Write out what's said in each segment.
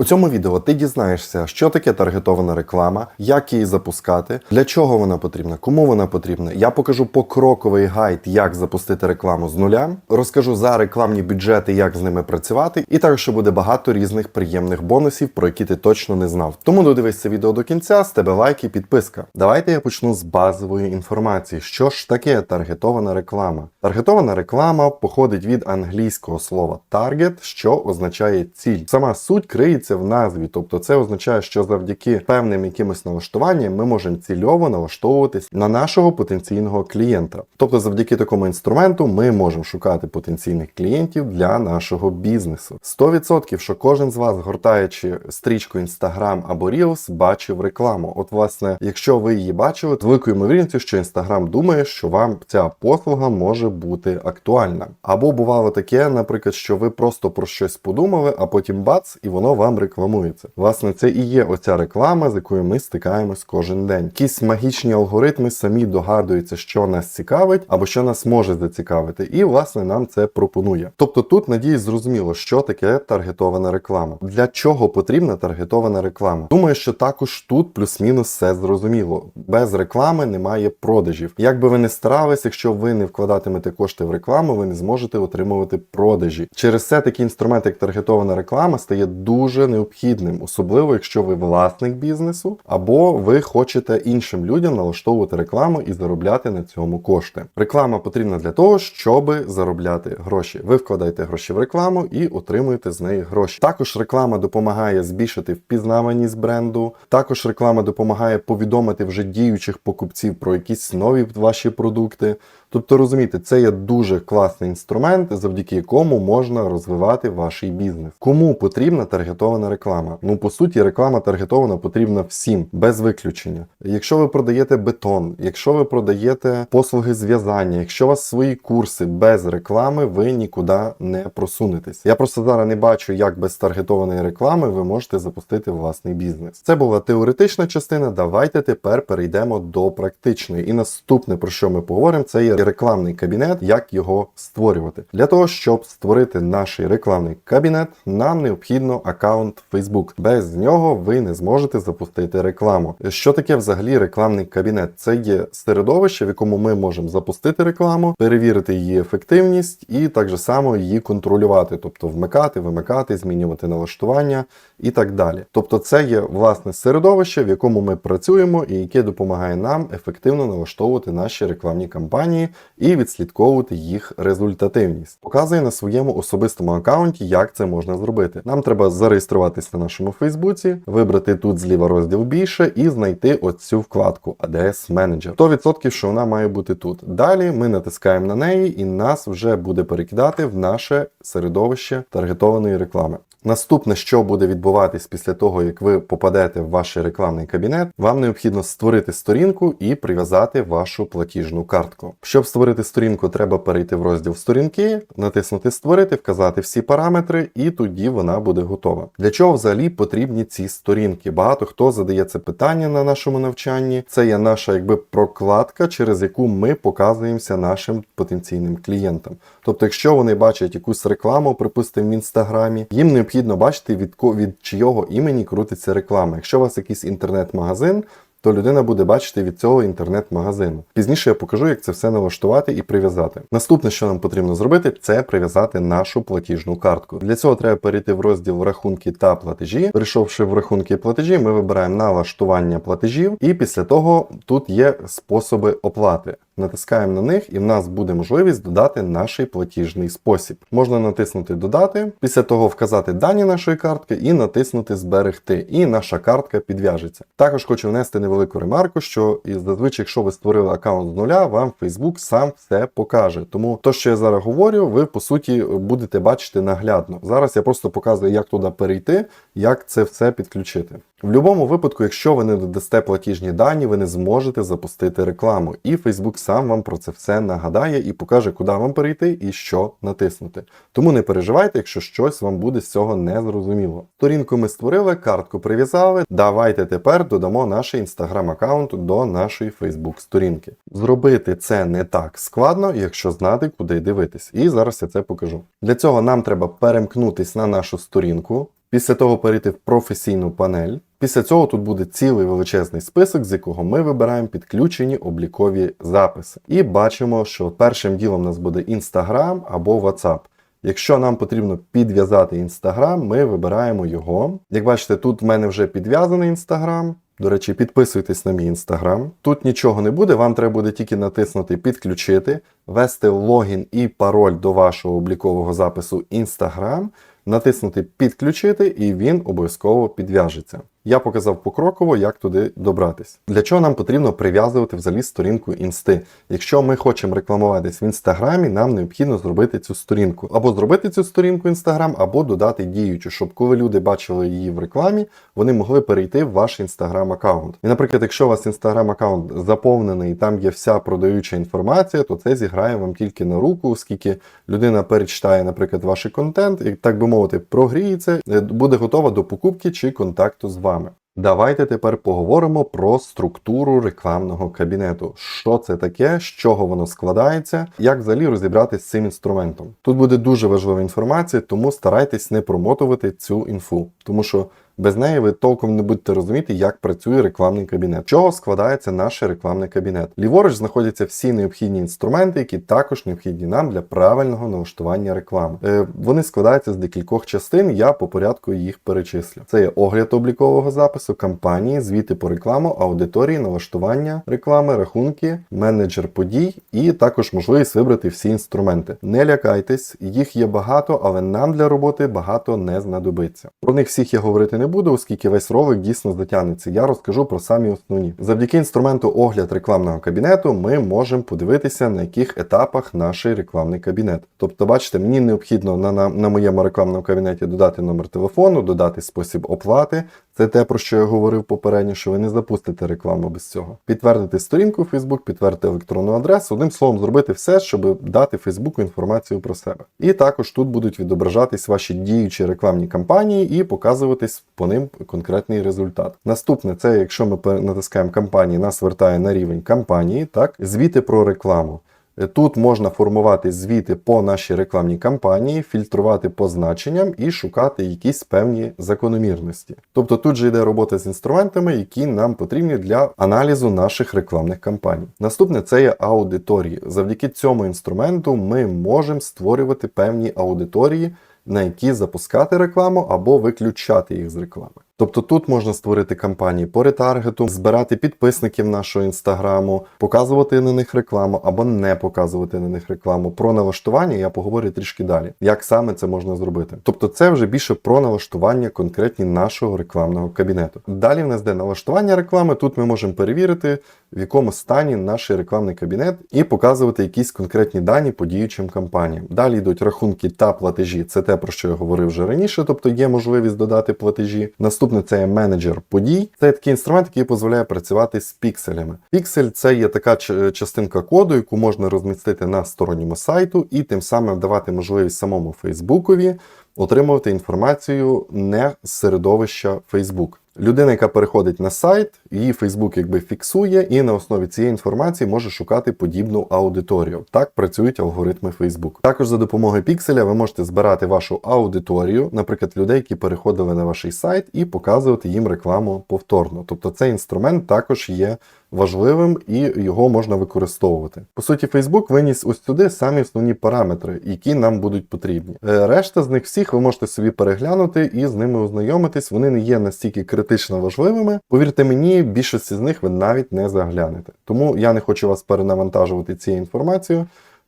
У цьому відео ти дізнаєшся, що таке таргетована реклама, як її запускати, для чого вона потрібна, кому вона потрібна. Я покажу покроковий гайд, як запустити рекламу з нуля. Розкажу за рекламні бюджети, як з ними працювати, і також буде багато різних приємних бонусів, про які ти точно не знав. Тому додивись це відео до кінця, з тебе лайк і підписка. Давайте я почну з базової інформації. Що ж таке таргетована реклама? Таргетована реклама походить від англійського слова target, що означає ціль. Сама суть криється в назві, тобто це означає, що завдяки певним якимось налаштуванням ми можемо цільово налаштовуватись на нашого потенційного клієнта. Тобто, завдяки такому інструменту ми можемо шукати потенційних клієнтів для нашого бізнесу. 100% що кожен з вас, гортаючи стрічку Instagram або Reels, бачив рекламу. От, власне, якщо ви її бачили, з великою ймовірністю, що Instagram думає, що вам ця послуга може бути актуальна. Або бувало таке, наприклад, що ви просто про щось подумали, а потім бац, і воно вам рекламується. Власне, це і є оця реклама, з якою ми стикаємось кожен день. Якісь магічні алгоритми самі догадуються, що нас цікавить, або що нас може зацікавити, і власне нам це пропонує. Тобто тут надіюсь зрозуміло, що таке таргетована реклама. Для чого потрібна таргетована реклама? Думаю, що також тут плюс-мінус все зрозуміло. Без реклами немає продажів. Як би ви не старались, якщо ви не вкладатимете кошти в рекламу, ви не зможете отримувати продажі. Через це такий інструмент, як таргетована реклама, стає дуже необхідним, особливо якщо ви власник бізнесу, або ви хочете іншим людям налаштовувати рекламу і заробляти на цьому кошти. Реклама потрібна для того, щоб заробляти гроші. Ви вкладаєте гроші в рекламу і отримуєте з неї гроші. Також реклама допомагає збільшити впізнаваність бренду. Також реклама допомагає повідомити вже діючих покупців про якісь нові ваші продукти. Тобто розумієте, це є дуже класний інструмент, завдяки якому можна розвивати ваш бізнес. Кому потрібна таргетована реклама? Ну по суті, реклама таргетована потрібна всім, без виключення. Якщо ви продаєте бетон, якщо ви продаєте послуги зв'язання, якщо у вас свої курси без реклами, ви нікуди не просунетесь. Я просто зараз не бачу, як без таргетованої реклами ви можете запустити власний бізнес. Це була теоретична частина. Давайте тепер перейдемо до практичної. І наступне про що ми поговоримо, це є рекламний кабінет, як його створювати. Для того, щоб створити наш рекламний кабінет, нам необхідно аккаунт Facebook. Без нього ви не зможете запустити рекламу. Що таке взагалі рекламний кабінет? Це є середовище, в якому ми можемо запустити рекламу, перевірити її ефективність і так же само її контролювати, тобто вмикати, вимикати, змінювати налаштування і так далі. Тобто, це є власне середовище, в якому ми працюємо і яке допомагає нам ефективно налаштовувати наші рекламні кампанії і відслідковувати їх результативність. Показує на своєму особистому аккаунті, як це можна зробити. Нам треба зареєструватись на нашому Фейсбуці, вибрати тут зліва розділ більше і знайти оцю вкладку ADS Manager. 100% що вона має бути тут. Далі ми натискаємо на неї, і нас вже буде перекидати в наше середовище таргетованої реклами. Наступне, що буде відбуватись після того, як ви попадете в ваш рекламний кабінет, вам необхідно створити сторінку і прив'язати вашу платіжну картку. Щоб створити сторінку, треба перейти в розділ сторінки, натиснути Створити, вказати всі параметри, і тоді вона буде готова. Для чого взагалі потрібні ці сторінки? Багато хто задає це питання на нашому навчанні. Це є наша якби прокладка, через яку ми показуємося нашим потенційним клієнтам. Тобто, якщо вони бачать якусь рекламу, припустимо, в інстаграмі, їм необхідно бачити від від чийого імені крутиться реклама. Якщо у вас якийсь інтернет-магазин, то людина буде бачити від цього інтернет-магазину. Пізніше я покажу, як це все налаштувати і прив'язати. Наступне, що нам потрібно зробити, це прив'язати нашу платіжну картку. Для цього треба перейти в розділ рахунки та платежі. Перейшовши в рахунки і платежі, ми вибираємо налаштування платежів, і після того тут є способи оплати. Натискаємо на них, і в нас буде можливість додати наш платіжний спосіб. Можна натиснути Додати, після того вказати дані нашої картки і натиснути Зберегти. І наша картка підв'яжеться. Також хочу внести невелику ремарку, що і зазвичай, якщо ви створили аккаунт з нуля, вам Facebook сам все покаже. Тому то, що я зараз говорю, ви по суті будете бачити наглядно. Зараз я просто показую, як туди перейти, як це все підключити. В будь-якому випадку, якщо ви не додасте платіжні дані, ви не зможете запустити рекламу. І Facebook сам вам про це все нагадає і покаже, куди вам перейти і що натиснути. Тому не переживайте, якщо щось вам буде з цього не зрозуміло. Сторінку ми створили, картку прив'язали. Давайте тепер додамо наш інстаграм аккаунт до нашої Facebook сторінки. Зробити це не так складно, якщо знати, куди дивитись. І зараз я це покажу. Для цього нам треба перемкнутись на нашу сторінку. Після того перейти в професійну панель. Після цього тут буде цілий величезний список, з якого ми вибираємо підключені облікові записи. І бачимо, що першим ділом у нас буде Instagram або WhatsApp. Якщо нам потрібно підв'язати Instagram, ми вибираємо його. Як бачите, тут в мене вже підв'язаний Instagram. До речі, підписуйтесь на мій Instagram. Тут нічого не буде, вам треба буде тільки натиснути Підключити, ввести логін і пароль до вашого облікового запису Instagram, натиснути Підключити, і він обов'язково підв'яжеться. Я показав покроково, як туди добратись. Для чого нам потрібно прив'язувати взагалі сторінку інсти? Якщо ми хочемо рекламуватись в інстаграмі, нам необхідно зробити цю сторінку. Або зробити цю сторінку інстаграм, або додати діючу, щоб коли люди бачили її в рекламі, вони могли перейти в ваш інстаграм аккаунт. І, наприклад, якщо у вас інстаграм аккаунт заповнений і там є вся продаюча інформація, то це зіграє вам тільки на руку, оскільки людина перечитає, наприклад, ваш контент і, так би мовити, прогріється, е, буде готова до покупки чи контакту з вами. Давайте тепер поговоримо про структуру рекламного кабінету. Що це таке, з чого воно складається, як взагалі розібратися з цим інструментом. Тут буде дуже важлива інформація, тому старайтесь не промотувати цю інфу, тому що без неї ви толком не будете розуміти, як працює рекламний кабінет. Чого складається наш рекламний кабінет? Ліворуч знаходяться всі необхідні інструменти, які також необхідні нам для правильного налаштування реклами. Е, вони складаються з декількох частин. Я по порядку їх перечислю. Це є огляд облікового запису, кампанії, звіти по рекламу, аудиторії, налаштування реклами, рахунки, менеджер подій і також можливість вибрати всі інструменти. Не лякайтесь, їх є багато, але нам для роботи багато не знадобиться. Про них всіх я говорити не буду, оскільки весь ролик дійсно затягнеться. Я розкажу про самі основні. Завдяки інструменту огляд рекламного кабінету ми можемо подивитися, на яких етапах наш рекламний кабінет. Тобто, бачите, мені необхідно на, на, на моєму рекламному кабінеті додати номер телефону, додати спосіб оплати. Це те, про що я говорив попередньо, що ви не запустите рекламу без цього. Підтвердити сторінку в Facebook, підтвердити електронну адресу, одним словом, зробити все, щоб дати Фейсбуку інформацію про себе. І також тут будуть відображатись ваші діючі рекламні кампанії і показуватись по ним конкретний результат. Наступне це, якщо ми натискаємо кампанії, нас вертає на рівень кампанії, так, звіти про рекламу. Е, Тут можна формувати звіти по нашій рекламній кампанії, фільтрувати по значенням і шукати якісь певні закономірності. Тобто тут же йде робота з інструментами, які нам потрібні для аналізу наших рекламних кампаній. Наступне це є аудиторії. Завдяки цьому інструменту ми можемо створювати певні аудиторії, на які запускати рекламу або виключати їх з реклами. Тобто тут можна створити кампанії по ретаргету, збирати підписників нашого інстаграму, показувати на них рекламу або не показувати на них рекламу. Про налаштування я поговорю трішки далі. Як саме це можна зробити? Тобто, це вже більше про налаштування конкретні нашого рекламного кабінету. Далі в нас де налаштування реклами. Тут ми можемо перевірити, в якому стані наш рекламний кабінет, і показувати якісь конкретні дані по діючим кампаніям. Далі йдуть рахунки та платежі. Це те, про що я говорив вже раніше, тобто є можливість додати платежі. Наступне це є менеджер подій. Це такий інструмент, який дозволяє працювати з пікселями. Піксель це є така частинка коду, яку можна розмістити на сторонньому сайту, і тим самим давати можливість самому Фейсбукові отримувати інформацію не з середовища Facebook. Людина, яка переходить на сайт, її Facebook якби фіксує, і на основі цієї інформації може шукати подібну аудиторію. Так працюють алгоритми Facebook. Також за допомогою пікселя ви можете збирати вашу аудиторію, наприклад, людей, які переходили на ваш сайт, і показувати їм рекламу повторно. Тобто цей інструмент також є важливим і його можна використовувати. По суті, Facebook виніс ось сюди самі основні параметри, які нам будуть потрібні. Е, Решта з них всіх ви можете собі переглянути і з ними ознайомитись. Вони не є настільки критично важливими. Повірте мені, більшості з них ви навіть не заглянете. Тому я не хочу вас перенавантажувати цією інформацією.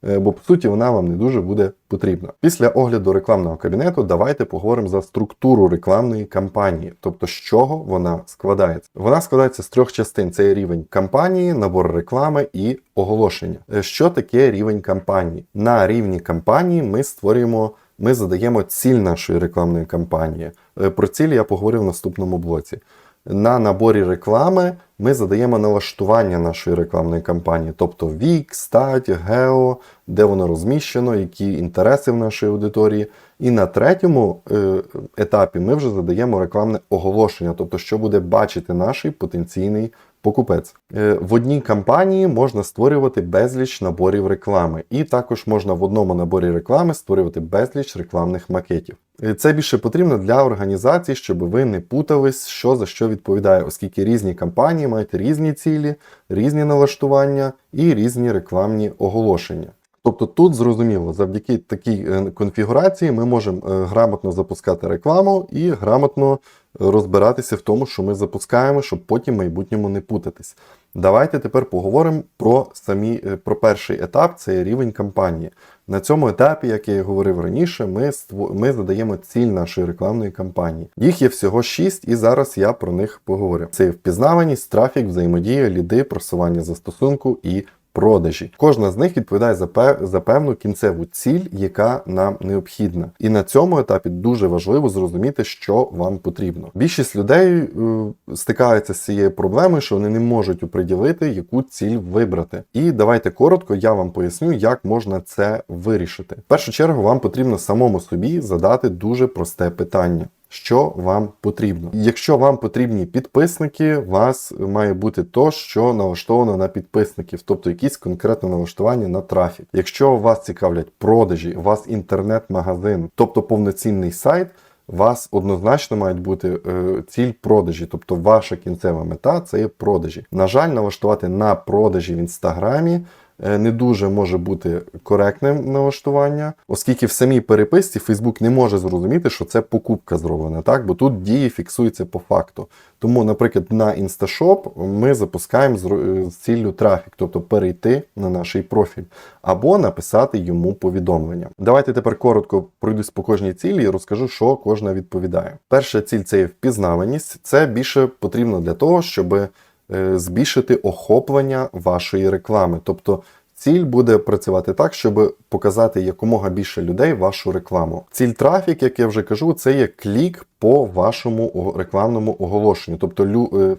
Е, Бо по суті вона вам не дуже буде потрібна. Після огляду рекламного кабінету давайте поговоримо за структуру рекламної кампанії, тобто з чого вона складається. Вона складається з трьох частин: це рівень кампанії, набор реклами і оголошення. Е, Що таке рівень кампанії? На рівні кампанії ми створюємо. Ми задаємо ціль нашої рекламної кампанії. Е, Про ціль я поговорю в наступному блоці. На наборі реклами ми задаємо налаштування нашої рекламної кампанії, тобто вік, стать, гео, де воно розміщено, які інтереси в нашій аудиторії. І на третьому е, етапі ми вже задаємо рекламне оголошення, тобто, що буде бачити наш потенційний покупець. Е, В одній кампанії можна створювати безліч наборів реклами, і також можна в одному наборі реклами створювати безліч рекламних макетів. Е, Це більше потрібно для організації, щоб ви не путались, що за що відповідає, оскільки різні компанії мають різні цілі, різні налаштування і різні рекламні оголошення. Тобто тут зрозуміло, завдяки такій е, конфігурації ми можемо е, грамотно запускати рекламу і грамотно розбиратися в тому, що ми запускаємо, щоб потім в майбутньому не путатись. Давайте тепер поговоримо про самі е, про перший етап, це рівень кампанії. На цьому етапі, як я і говорив раніше, ми ми задаємо ціль нашої рекламної кампанії. Їх є всього 6, і зараз я про них поговорю. Це впізнаваність, трафік, взаємодія, ліди, просування застосунку і продажі. Кожна з них відповідає за, за певну кінцеву ціль, яка нам необхідна. І на цьому етапі дуже важливо зрозуміти, що вам потрібно. Більшість людей е, стикаються з цією проблемою, що вони не можуть оприділити, яку ціль вибрати. І давайте коротко, я вам поясню, як можна це вирішити. В першу чергу вам потрібно самому собі задати дуже просте питання що вам потрібно. Якщо вам потрібні підписники, вас має бути то, що налаштовано на підписників, тобто якісь конкретне налаштування на трафік. Якщо вас цікавлять продажі, у вас інтернет-магазин, тобто повноцінний сайт. Вас однозначно мають бути е, ціль продажі, тобто ваша кінцева мета це є продажі. На жаль, налаштувати на продажі в інстаграмі не дуже може бути коректним налаштування, оскільки в самій переписці Facebook не може зрозуміти, що це покупка зроблена, так? бо тут дії фіксуються по факту. Тому, наприклад, на InstaShop ми запускаємо з, ціллю трафік, тобто перейти на наш профіль або написати йому повідомлення. Давайте тепер коротко пройдусь по кожній цілі і розкажу, що кожна відповідає. Перша ціль це є впізнаваність. Це більше потрібно для того, щоб е, збільшити охоплення вашої реклами. Тобто Ціль буде працювати так, щоб показати якомога більше людей вашу рекламу. Ціль трафік, як я вже кажу, це є клік по вашому рекламному оголошенню. Тобто е,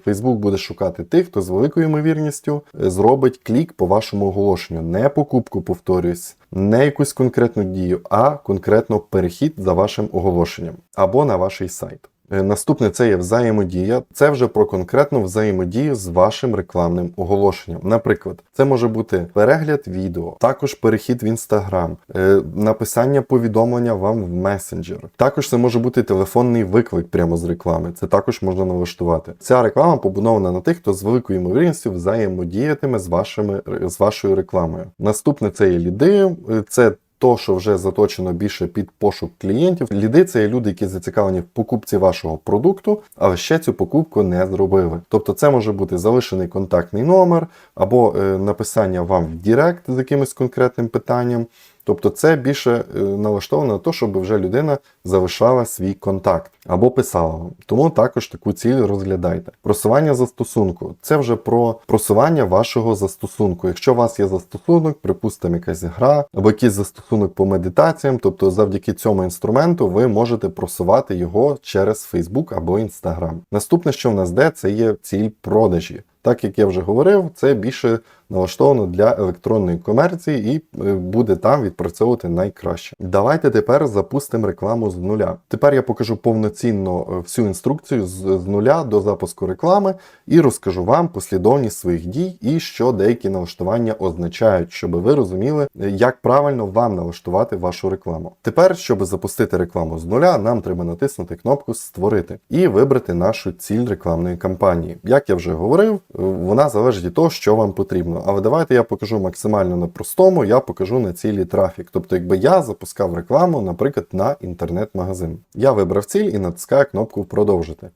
Facebook буде шукати тих, хто з великою ймовірністю е, зробить клік по вашому оголошенню. Не покупку, повторюсь, не якусь конкретну дію, а конкретно перехід за вашим оголошенням або на ваш сайт. Е, Наступне це є взаємодія. Це вже про конкретну взаємодію з вашим рекламним оголошенням. Наприклад, це може бути перегляд відео, також перехід в інстаграм, е, написання повідомлення вам в месенджер. Також це може бути телефонний виклик прямо з реклами. Це також можна налаштувати. Ця реклама побудована на тих, хто з великою ймовірністю взаємодіятиме з вашими з вашою рекламою. Наступне це є ліди. Е, Це то, що вже заточено більше під пошук клієнтів. Ліди це є люди, які зацікавлені в покупці вашого продукту, але ще цю покупку не зробили. Тобто, це може бути залишений контактний номер або е, написання вам в Директ з якимось конкретним питанням. Тобто це більше е, налаштовано на те, щоб вже людина залишала свій контакт або писала вам. Тому також таку ціль розглядайте. Просування застосунку це вже про просування вашого застосунку. Якщо у вас є застосунок, припустимо, якась гра або якийсь застосунок по медитаціям, тобто завдяки цьому інструменту ви можете просувати його через Facebook або Instagram. Наступне, що в нас де, це є ціль продажі. Так як я вже говорив, це більше налаштовано для електронної комерції і е, буде там відпрацьовувати найкраще. Давайте тепер запустимо рекламу з нуля. Тепер я покажу повноцінно е, всю інструкцію з, нуля до запуску реклами і розкажу вам послідовність своїх дій і що деякі налаштування означають, щоб ви розуміли, е, як правильно вам налаштувати вашу рекламу. Тепер, щоб запустити рекламу з нуля, нам треба натиснути кнопку Створити і вибрати нашу ціль рекламної кампанії. Як я вже говорив, вона залежить від того, що вам потрібно. Але давайте я покажу максимально на простому, я покажу на цілі трафік. Тобто, якби я запускав рекламу, наприклад, на інтернет-магазин. Я вибрав ціль і натискаю кнопку Продовжити.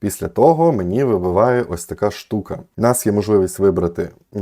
Після того мені вибиває ось така штука. У нас є можливість вибрати е,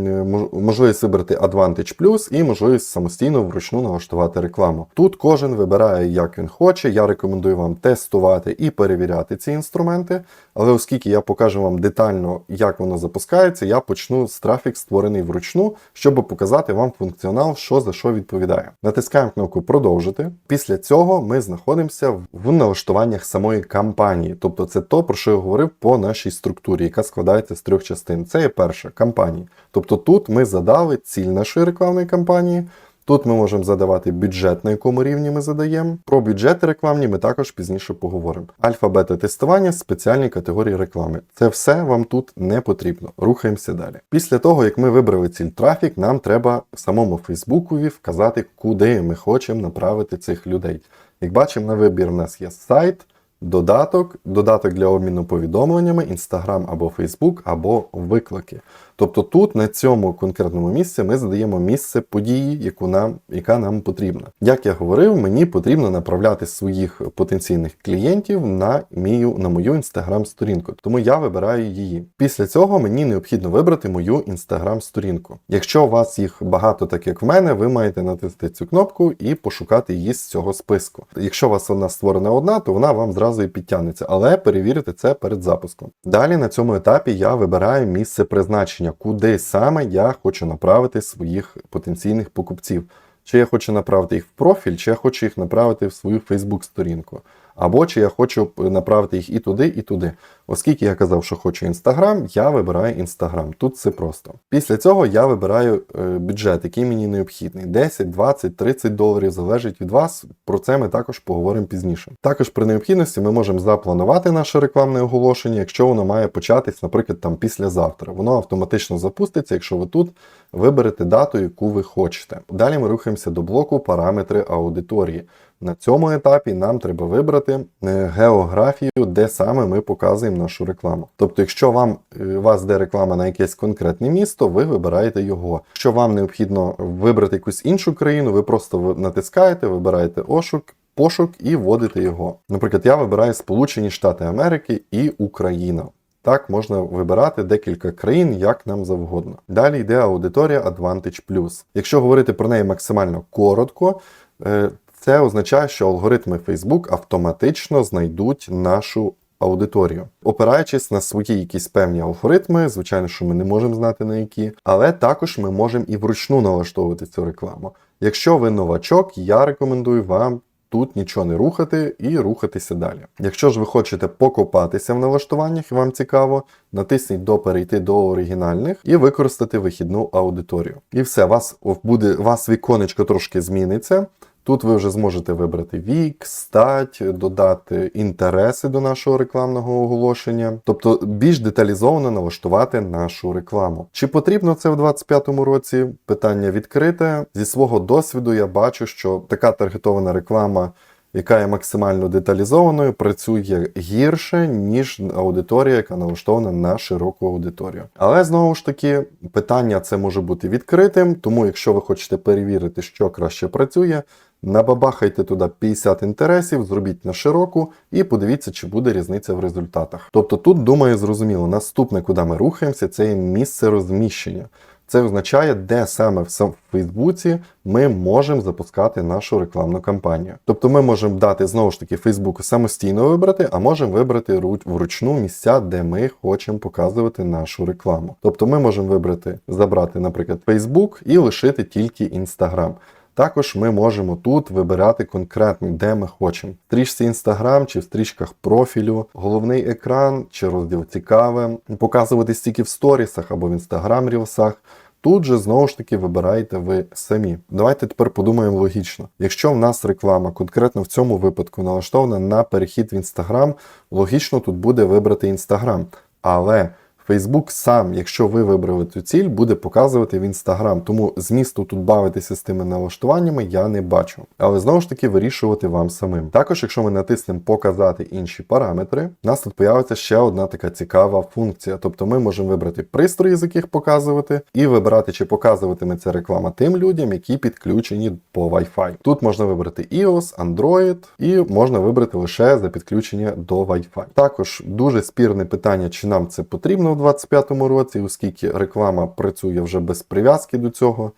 можливість вибрати Advantage Plus і можливість самостійно вручну налаштувати рекламу. Тут кожен вибирає, як він хоче. Я рекомендую вам тестувати і перевіряти ці інструменти. Але оскільки я покажу вам детально, як воно запускається, я почну з трафік, створений вручну, щоб показати вам функціонал, що за що відповідає. Натискаємо кнопку Продовжити. Після цього ми знаходимося в налаштуваннях самої кампанії, тобто це то, про що я говорив по нашій структурі, яка складається з трьох частин. Це є перша кампанія. Тобто тут ми задали ціль нашої рекламної кампанії. Тут ми можемо задавати бюджет, на якому рівні ми задаємо. Про бюджети рекламні ми також пізніше поговоримо. Альфа-бета тестування, спеціальні категорії реклами. Це все вам тут не потрібно. Рухаємося далі. Після того, як ми вибрали ціль трафік, нам треба самому Фейсбукові вказати, куди ми хочемо направити цих людей. Як бачимо, на вибір у нас є сайт, додаток, додаток для обміну повідомленнями, Instagram або Facebook, або виклики. Тобто тут на цьому конкретному місці ми задаємо місце події, яку нам, яка нам потрібна. Як я говорив, мені потрібно направляти своїх потенційних клієнтів на мою, на мою інстаграм-сторінку, тому я вибираю її. Після цього мені необхідно вибрати мою інстаграм-сторінку. Якщо у вас їх багато, так як в мене, ви маєте натиснути цю кнопку і пошукати її з цього списку. Якщо у вас вона створена одна, то вона вам зразу і підтягнеться, але перевірте це перед запуском. Далі на цьому етапі я вибираю місце призначення, куди саме я хочу направити своїх потенційних покупців. Чи я хочу направити їх в профіль, чи я хочу їх направити в свою Facebook-сторінку. Або чи я хочу направити їх і туди, і туди. Оскільки я казав, що хочу Інстаграм, я вибираю Інстаграм. Тут все просто. Після цього я вибираю е, бюджет, який мені необхідний: 10, 20, 30 доларів залежить від вас. Про це ми також поговоримо пізніше. Також при необхідності ми можемо запланувати наше рекламне оголошення, якщо воно має початись, наприклад, там післязавтра. Воно автоматично запуститься, якщо ви тут виберете дату, яку ви хочете. Далі ми рухаємося до блоку параметри аудиторії. На цьому етапі нам треба вибрати е, географію, де саме ми показуємо нашу рекламу. Тобто, якщо вам е, вас де реклама на якесь конкретне місто, ви вибираєте його. Якщо вам необхідно вибрати якусь іншу країну, ви просто натискаєте, вибираєте ошук. Пошук і вводите його. Наприклад, я вибираю Сполучені Штати Америки і Україна. Так можна вибирати декілька країн, як нам завгодно. Далі йде аудиторія Advantage Якщо говорити про неї максимально коротко, е, це означає, що алгоритми Facebook автоматично знайдуть нашу аудиторію, опираючись на свої якісь певні алгоритми, звичайно, що ми не можемо знати на які, але також ми можемо і вручну налаштовувати цю рекламу. Якщо ви новачок, я рекомендую вам. Тут нічого не рухати і рухатися далі. Якщо ж ви хочете покопатися в налаштуваннях і вам цікаво, натисніть до перейти до оригінальних і використати вихідну аудиторію. І все, вас буде, вас віконечко трошки зміниться. Тут ви вже зможете вибрати вік, стать, додати інтереси до нашого рекламного оголошення, тобто більш деталізовано налаштувати нашу рекламу. Чи потрібно це в 2025 році? Питання відкрите. Зі свого досвіду я бачу, що така таргетована реклама. Яка є максимально деталізованою, працює гірше, ніж аудиторія, яка налаштована на широку аудиторію. Але знову ж таки, питання це може бути відкритим, тому якщо ви хочете перевірити, що краще працює, набабахайте туди 50 інтересів, зробіть на широку і подивіться, чи буде різниця в результатах. Тобто тут, думаю, зрозуміло, наступне, куди ми рухаємося, це є місце розміщення. Це означає, де саме в Фейсбуці ми можемо запускати нашу рекламну кампанію. Тобто ми можемо дати знову ж таки Фейсбуку самостійно вибрати, а можемо вибрати ру- вручну місця, де ми хочемо показувати нашу рекламу. Тобто ми можемо вибрати, забрати, наприклад, Facebook і лишити тільки Instagram. Також ми можемо тут вибирати конкретно, де ми хочемо. В стрічці Instagram чи в стрічках профілю, головний екран чи розділ цікаве, показуватись тільки в сторісах або в Instagram рілсах. Тут же знову ж таки вибираєте ви самі. Давайте тепер подумаємо логічно. Якщо в нас реклама конкретно в цьому випадку налаштована на перехід в Instagram, логічно тут буде вибрати Instagram. Але Facebook сам, якщо ви вибрали цю ціль, буде показувати в Instagram. Тому змісту тут бавитися з тими налаштуваннями я не бачу. Але знову ж таки вирішувати вам самим. Також, якщо ми натиснемо показати інші параметри, у нас тут появиться ще одна така цікава функція. Тобто ми можемо вибрати пристрої, з яких показувати, і вибирати, чи показуватиме ця реклама тим людям, які підключені по Wi-Fi. Тут можна вибрати iOS, Android і можна вибрати лише за підключення до Wi-Fi. Також дуже спірне питання, чи нам це потрібно 2025 році, оскільки реклама працює вже без прив'язки до цього.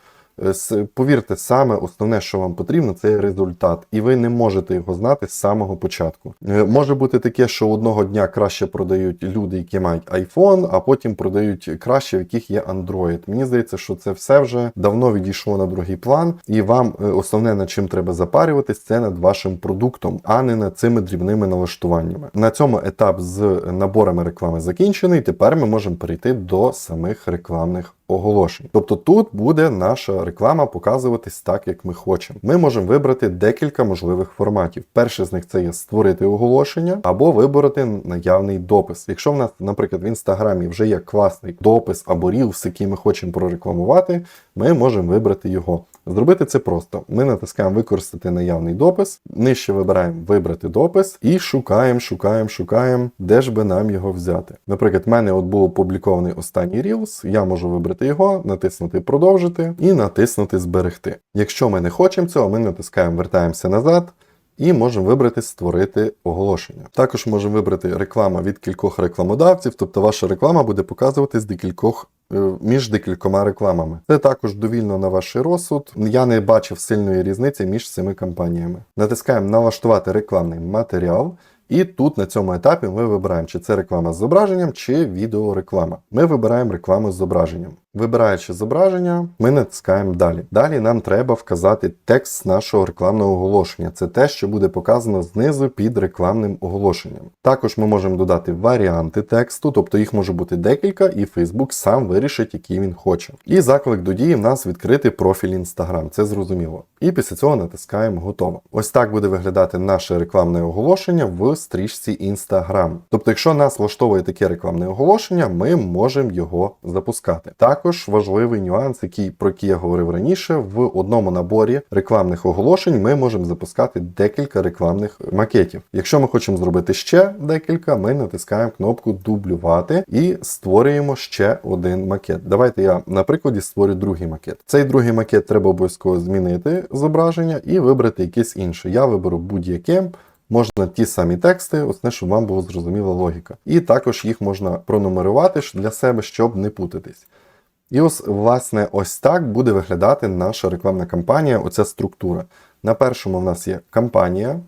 Повірте, саме основне, що вам потрібно, це результат, і ви не можете його знати з самого початку. Е, Може бути таке, що одного дня краще продають люди, які мають iPhone, а потім продають краще, в яких є Android. Мені здається, що це все вже давно відійшло на другий план, і вам е, основне, над чим треба запарюватись, це над вашим продуктом, а не над цими дрібними налаштуваннями. На цьому етап з наборами реклами закінчений. Тепер ми можемо перейти до самих рекламних оголошень. Тобто тут буде наша реклама показуватись так, як ми хочемо. Ми можемо вибрати декілька можливих форматів. Перший з них це є створити оголошення або вибрати наявний допис. Якщо в нас, наприклад, в інстаграмі вже є класний допис або рілс, який ми хочемо прорекламувати, ми можемо вибрати його. Зробити це просто. Ми натискаємо використати наявний допис, нижче вибираємо вибрати допис і шукаємо, шукаємо, шукаємо, де ж би нам його взяти. Наприклад, в мене от був опублікований останній Reels, я можу вибрати його, натиснути продовжити і натиснути зберегти. Якщо ми не хочемо цього, ми натискаємо вертаємося назад. І можемо вибрати створити оголошення. Також можемо вибрати реклама від кількох рекламодавців, тобто ваша реклама буде показуватись декількох між декількома рекламами. Це також довільно на ваш розсуд. Я не бачив сильної різниці між цими кампаніями. Натискаємо налаштувати рекламний матеріал. І тут на цьому етапі ми вибираємо, чи це реклама з зображенням, чи відеореклама. Ми вибираємо рекламу з зображенням. Вибираючи зображення, ми натискаємо далі. Далі нам треба вказати текст нашого рекламного оголошення. Це те, що буде показано знизу під рекламним оголошенням. Також ми можемо додати варіанти тексту, тобто їх може бути декілька, і Facebook сам вирішить, який він хоче. І заклик до дії в нас відкрити профіль Instagram, це зрозуміло. І після цього натискаємо готово. Ось так буде виглядати наше рекламне оголошення в стрічці Instagram. Тобто, якщо нас влаштовує таке рекламне оголошення, ми можемо його запускати. Також важливий нюанс, який про який я говорив раніше, в одному наборі рекламних оголошень ми можемо запускати декілька рекламних макетів. Якщо ми хочемо зробити ще декілька, ми натискаємо кнопку дублювати і створюємо ще один макет. Давайте я на прикладі створю другий макет. Цей другий макет треба обов'язково змінити зображення і вибрати якесь інше. Я виберу будь-яке. Можна ті самі тексти, основне, щоб вам була зрозуміла логіка. І також їх можна пронумерувати для себе, щоб не путатись. І ось, власне, ось так буде виглядати наша рекламна кампанія, оця структура. На першому в нас є кампанія.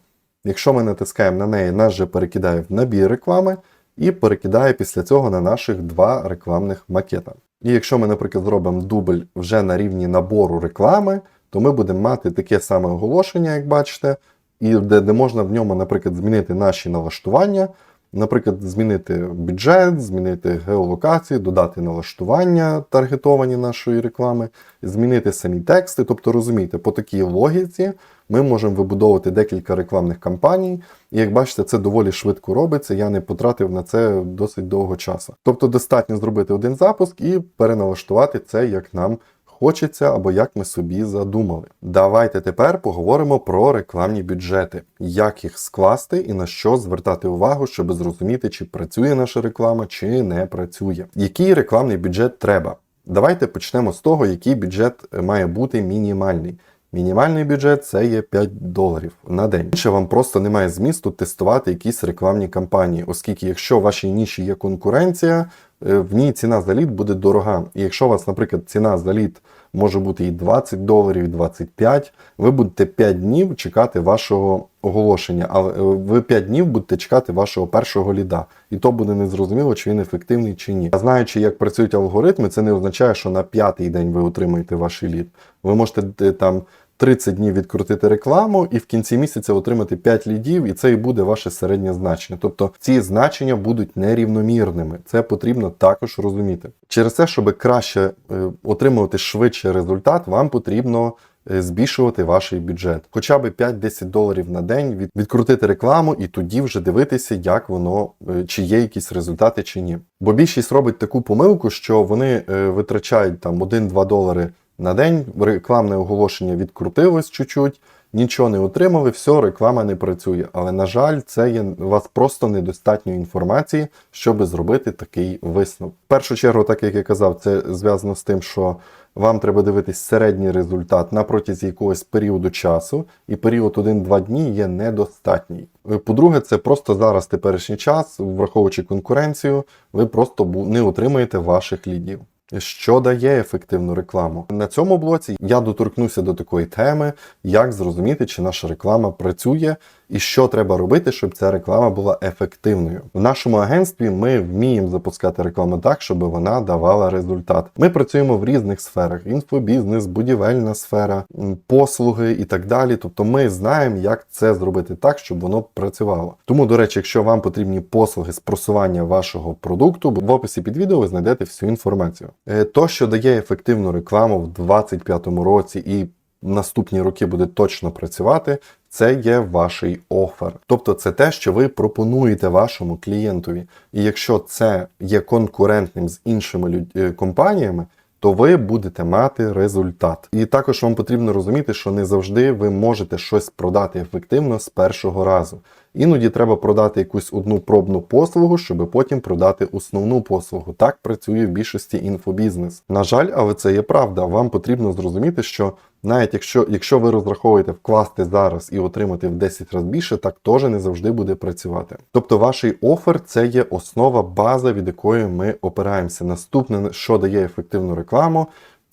Якщо ми натискаємо на неї, нас же перекидає в набір реклами і перекидає після цього на наших два рекламних макета. І якщо ми, наприклад, зробимо дубль вже на рівні набору реклами, то ми будемо мати таке саме оголошення, як бачите, і де, де можна в ньому, наприклад, змінити наші налаштування. Наприклад, змінити бюджет, змінити геолокацію, додати налаштування таргетовані нашої реклами, змінити самі тексти. Тобто, розумієте, по такій логіці ми можемо вибудовувати декілька рекламних кампаній. І як бачите, це доволі швидко робиться. Я не потратив на це досить довго часу. Тобто, достатньо зробити один запуск і переналаштувати це як нам хочеться або як ми собі задумали. Давайте тепер поговоримо про рекламні бюджети, як їх скласти і на що звертати увагу, щоб зрозуміти, чи працює наша реклама, чи не працює. Який рекламний бюджет треба? Давайте почнемо з того, який бюджет має бути мінімальний. Мінімальний бюджет це є 5 доларів на день. Інше вам просто немає змісту тестувати якісь рекламні кампанії, оскільки якщо в вашій ніші є конкуренція, е, в ній ціна за лід буде дорога. І якщо у вас, наприклад, ціна за лід може бути і 20 доларів, і 25, ви будете 5 днів чекати вашого оголошення, але е, ви 5 днів будете чекати вашого першого ліда. І то буде незрозуміло, чи він ефективний чи ні. А знаючи, як працюють алгоритми, це не означає, що на п'ятий день ви отримаєте ваш лід. Ви можете е, там 30 днів відкрутити рекламу і в кінці місяця отримати 5 лідів, і це і буде ваше середнє значення. Тобто ці значення будуть нерівномірними. Це потрібно також розуміти. Через це, щоб краще е, отримувати швидше результат, вам потрібно. е, Збільшувати ваш бюджет, хоча б 5-10 доларів на день від, відкрутити рекламу і тоді вже дивитися, як воно е, чи є якісь результати чи ні. Бо більшість робить таку помилку, що вони витрачають там 1-2 долари на день, рекламне оголошення відкрутилось чуть-чуть, нічого не отримали, все, реклама не працює. Але, на жаль, це є у вас просто недостатньо інформації, щоб зробити такий висновок. В першу чергу, так як я казав, це зв'язано з тим, що вам треба дивитись середній результат на протязі якогось періоду часу, і період 1-2 дні є недостатній. По-друге, це просто зараз теперішній час, враховуючи конкуренцію, ви просто не отримаєте ваших лідів. Що дає ефективну рекламу? На цьому блоці я доторкнуся до такої теми, як зрозуміти, чи наша реклама працює і що треба робити, щоб ця реклама була ефективною. В нашому агентстві ми вміємо запускати рекламу так, щоб вона давала результат. Ми працюємо в різних сферах: інфобізнес, будівельна сфера, послуги і так далі. Тобто ми знаємо, як це зробити так, щоб воно працювало. Тому, до речі, якщо вам потрібні послуги з просування вашого продукту, в описі під відео ви знайдете всю інформацію. Е, То, що дає ефективну рекламу в 2025 році і наступні роки буде точно працювати, це є ваш офер. Тобто це те, що ви пропонуєте вашому клієнтові. І якщо це є конкурентним з іншими е, компаніями, то ви будете мати результат. І також вам потрібно розуміти, що не завжди ви можете щось продати ефективно з першого разу. Іноді треба продати якусь одну пробну послугу, щоб потім продати основну послугу. Так працює в більшості інфобізнес. На жаль, але це є правда. Вам потрібно зрозуміти, що навіть якщо, якщо ви розраховуєте вкласти зараз і отримати в 10 разів більше, так теж не завжди буде працювати. Тобто, ваш офер це є основа, база, від якої ми опираємося. Наступне, що дає ефективну рекламу,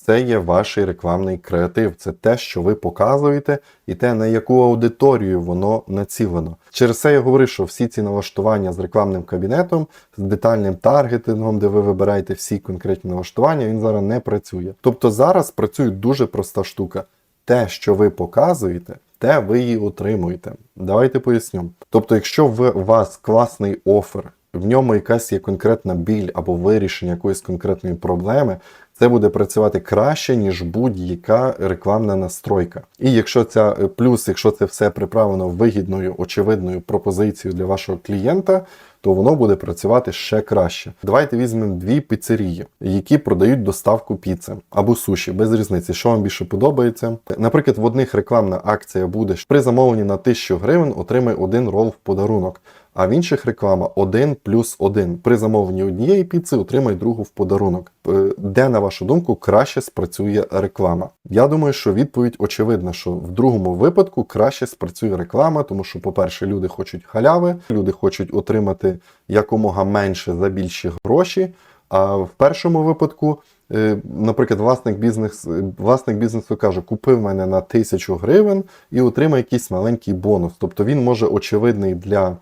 це є ваш рекламний креатив. Це те, що ви показуєте, і те, на яку аудиторію воно націлено. Через це я говорю, що всі ці налаштування з рекламним кабінетом, з детальним таргетингом, де ви вибираєте всі конкретні налаштування, він зараз не працює. Тобто зараз працює дуже проста штука. Те, що ви показуєте, те ви і отримуєте. Давайте поясню. Тобто, якщо у вас класний офер, в ньому якась є конкретна біль або вирішення якоїсь конкретної проблеми, це буде працювати краще, ніж будь-яка рекламна настройка. І якщо ця е, плюс, якщо це все приправлено вигідною, очевидною пропозицією для вашого клієнта, то воно буде працювати ще краще. Давайте візьмемо дві піцерії, які продають доставку піци або суші, без різниці, що вам більше подобається. Наприклад, в одних рекламна акція буде при замовленні на 1000 гривень отримай один рол в подарунок. А в інших реклама 1 плюс 1. При замовленні однієї піци отримай другу в подарунок. Е, Де, на вашу думку, краще спрацює реклама? Я думаю, що відповідь очевидна, що в другому випадку краще спрацює реклама, тому що, по-перше, люди хочуть халяви, люди хочуть отримати якомога менше за більші гроші. А в першому випадку, е, наприклад, власник бізнес, власник бізнесу каже, купи в мене на тисячу гривень і отримай якийсь маленький бонус. Тобто він може очевидний для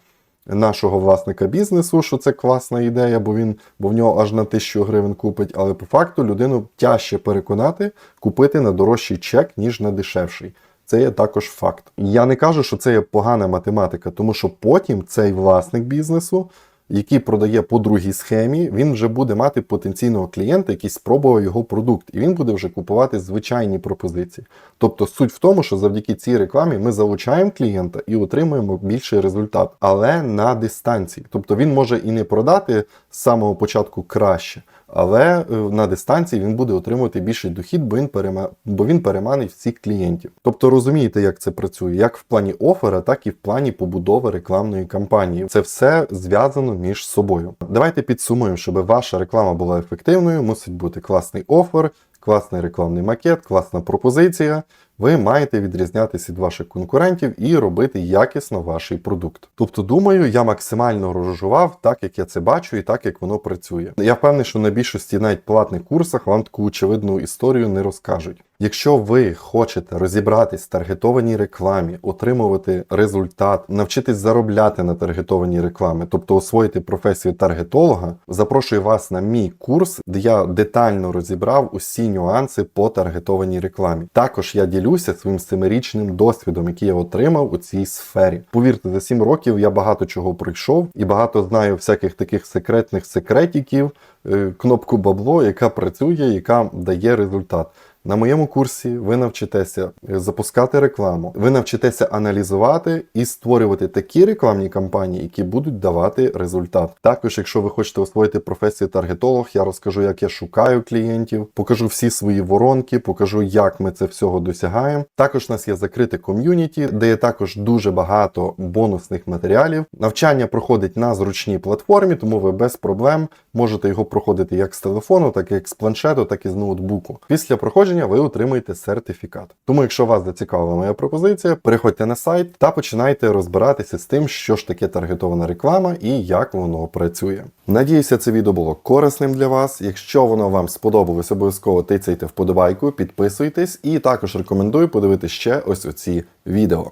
нашого власника бізнесу, що це класна ідея, бо він бо в нього аж на тисячу гривень купить. Але по факту людину тяжче переконати купити на дорожчий чек, ніж на дешевший. Це є також факт. Я не кажу, що це є погана математика, тому що потім цей власник бізнесу, який продає по другій схемі, він вже буде мати потенційного клієнта, який спробував його продукт, і він буде вже купувати звичайні пропозиції. Тобто суть в тому, що завдяки цій рекламі ми залучаємо клієнта і отримуємо більший результат, але на дистанції. Тобто він може і не продати з самого початку краще. Але е, на дистанції він буде отримувати більший дохід, бо він перема... бо він переманить всіх клієнтів. Тобто розумієте, як це працює, як в плані оффера, так і в плані побудови рекламної кампанії. Це все зв'язано між собою. Давайте підсумуємо, щоб ваша реклама була ефективною, мусить бути класний офер, класний рекламний макет, класна пропозиція. Ви маєте відрізнятися від ваших конкурентів і робити якісно ваш продукт. Тобто, думаю, я максимально розжував так, як я це бачу, і так як воно працює. Я впевнений, що на більшості навіть платних курсах вам таку очевидну історію не розкажуть. Якщо ви хочете розібратись в таргетованій рекламі, отримувати результат, навчитись заробляти на таргетованій рекламі, тобто освоїти професію таргетолога, запрошую вас на мій курс, де я детально розібрав усі нюанси по таргетованій рекламі. Також я ділюся своїм семирічним досвідом, який я отримав у цій сфері. Повірте, за 7 років я багато чого пройшов і багато знаю всяких таких секретних секретиків, е, кнопку бабло, яка працює, яка дає результат. На моєму курсі ви навчитеся запускати рекламу, ви навчитеся аналізувати і створювати такі рекламні кампанії, які будуть давати результат. Також, якщо ви хочете освоїти професію таргетолог, я розкажу, як я шукаю клієнтів, покажу всі свої воронки, покажу, як ми це всього досягаємо. Також у нас є закрите ком'юніті, де є також дуже багато бонусних матеріалів. Навчання проходить на зручній платформі, тому ви без проблем можете його проходити як з телефону, так і з планшету, так і з ноутбуку. Після проходження ви отримаєте сертифікат. Тому, якщо вас зацікавила моя пропозиція, переходьте на сайт та починайте розбиратися з тим, що ж таке таргетована реклама і як воно працює. Надіюся, це відео було корисним для вас. Якщо воно вам сподобалось, обов'язково тицяйте вподобайку, підписуйтесь і також рекомендую подивитися ще ось оці відео.